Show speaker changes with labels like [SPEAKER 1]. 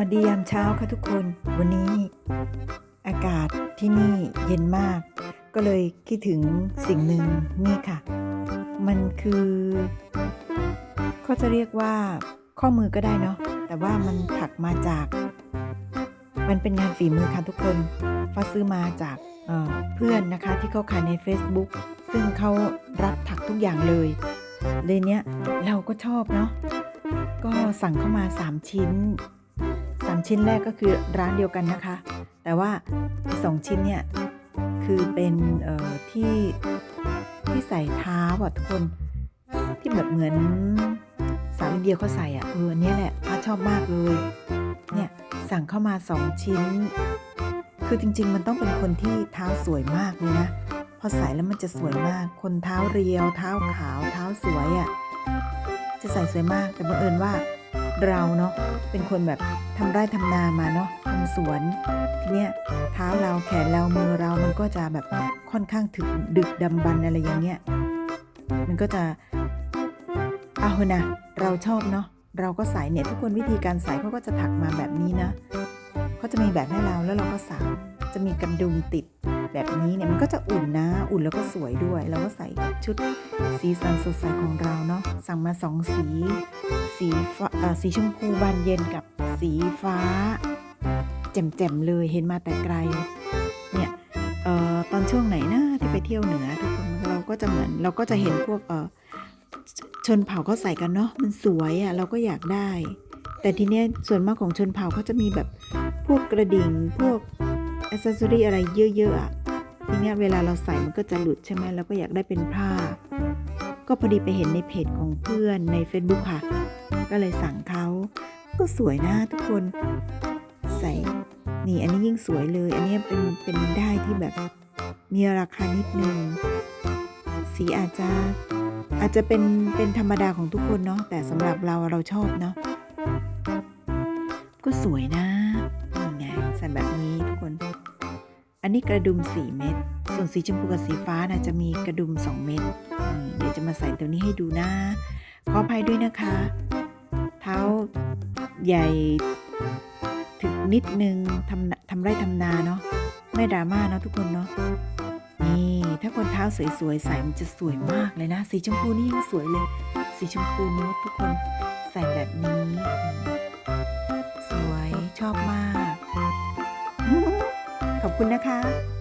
[SPEAKER 1] วัสดียามเช้าค่ะทุกคน วันนี้อากาศที่นี่เย็นมาก ก็เลยคิดถึงสิ่งหนึ่งนี่ค่ะ มันคือเขาจะเรียกว่าข้อมือก็ได้เนาะแต่ว่ามันถักมาจาก มันเป็นงานฝีมือค่ะทุกคนฟ้าซื้อมาจากเเพื่อนนะคะที่เขาขายใน Facebook ซึ่งเขารับถักทุกอย่างเลยเลยเนี้ยเราก็ชอบเนาะก็สั่งเข้ามา 3 ชิ้น 3 ชิ้นแรกก็คือร้านเดียวกันนะคะ แต่ว่าอีกสองชิ้นเนี่ย คือเป็นที่ที่ใส่เท้าอะทุกคนที่แบบเหมือนสาวอินเดียเขาใส่อะเออเนี้ยแหละป้าชอบมากเลยเนี่ยสั่งเข้ามา 2 ชิ้น คือจริง ๆ มันต้องเป็นคนที่เท้าสวยมากเลยนะพอใส่แล้วมันจะสวยมาก คนเท้าเรียว เท้าขาว เท้าสวยอะ่ะ จะใส่สวยมาก แต่บังเอิญว่า เราเนาะเป็นคนแบบทำไร่ทำนามาเนาะทำสวนทีเนี้ยเท้าเราแขนเรามือเรามันก็จะแบบค่อนข้างถึกดึกดำบรรพ์อะไรอย่างเงี้ยมันก็จะเอาเถอะนะเราชอบเนาะเราก็ใส่เนี่ยทุกคนวิธีการใส่เขาก็จะถักมาแบบนี้นะเขาจะมีแบบให้เราแล้วเราก็สั่จะมีกระดุมติด แบบนี้เนี่ยมันก็จะอุ่นนะ อุ่นแล้วก็สวยด้วยเราก็ใส่ชุดสีสันสดใสของเราเนาะ สั่งมาสองสี สีฟ้าอ่อสีชมพูบานเย็นกับสีฟ้าแจ่มๆเลยเห็นมาแต่ไกล เนี่ยเอ่อตอนช่วงไหนนะที่ไปเที่ยวเหนือทุกคนเราก็จะเหมือนเราก็จะเห็นพวกเอ่อชนเผ่าเขาใส่กันเนาะมันสวยอะ่ะเราก็อยากได้ แต่ทีเนี้ยส่วนมากของชนเผ่าเขาจะมีแบบพวกกระดิ่งพวก อ c เซสซอรี่อะไรเยอะๆอะทีเนี้ยเวลาเราใส่มันก็จะหลุดใช่ไหมเราก็อยากได้เป็นผ้า ก็พอดีไปเห็นในเพจของเพื่อนใน Facebook ค่ะ ก็เลยสั่งเขาก็สวยนะทุกคนใส่นี่อันนี้ยิ่งสวยเลย อันนี้เป็นเป็นได้ที่แบบมีราคานิดนึงสีอาจจะอาจจะเป็นเป็นธรรมดาของทุกคนเนาะแต่สำหรับเราเราชอบเนาะก็สวยนะนี่ไงใส่แบบนี้ทุกคน อันนี้กระดุม 4 เม็ด ส่วนสีชมพูกับสีฟ้านะจะมีกระดุม 2 เม็ด เดี๋ยวจะมาใส่ตัวนี้ให้ดูนะ ขออภัยด้วยนะคะ เท้าใหญ่ถึงนิดนึงทำทำไร่ทำนาเนาะ ไม่ดราม่าเนาะทุกคนเนาะ นี่ ถ้าคนเท้าสวยๆ ใส่มันจะสวยมากเลยนะ สีชมพูนี่ยิ่งสวยเลย สีชมพูนูดทุกคนใส่แบบนี้ สวยชอบมาก คุณนะคะ